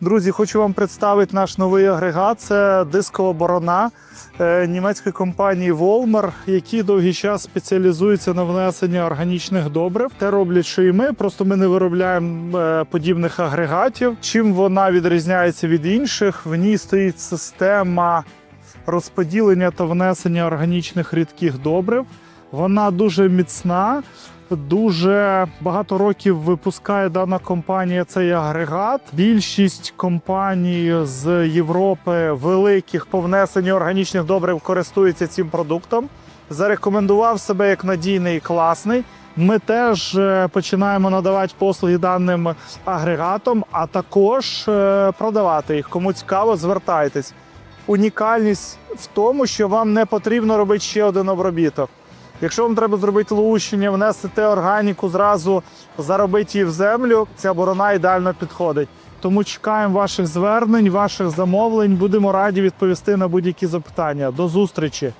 Друзі, хочу вам представити наш новий агрегат. Це дискова борона е, німецької компанії Волмер, які довгий час спеціалізуються на внесенні органічних добрив. Те роблять, що і ми. Просто ми не виробляємо е, подібних агрегатів. Чим вона відрізняється від інших? В ній стоїть система розподілення та внесення органічних рідких добрив. Вона дуже міцна. Дуже багато років випускає дана компанія цей агрегат. Більшість компаній з Європи великих по внесенню органічних добрив користуються цим продуктом. Зарекомендував себе як надійний і класний. Ми теж е, починаємо надавати послуги даним агрегатом, а також е, продавати їх. Кому цікаво, звертайтесь. Унікальність в тому, що вам не потрібно робити ще один обробіток. Якщо вам треба зробити лущення, внести органіку, зразу заробити її в землю, ця борона ідеально підходить. Тому чекаємо ваших звернень, ваших замовлень. Будемо раді відповісти на будь-які запитання. До зустрічі!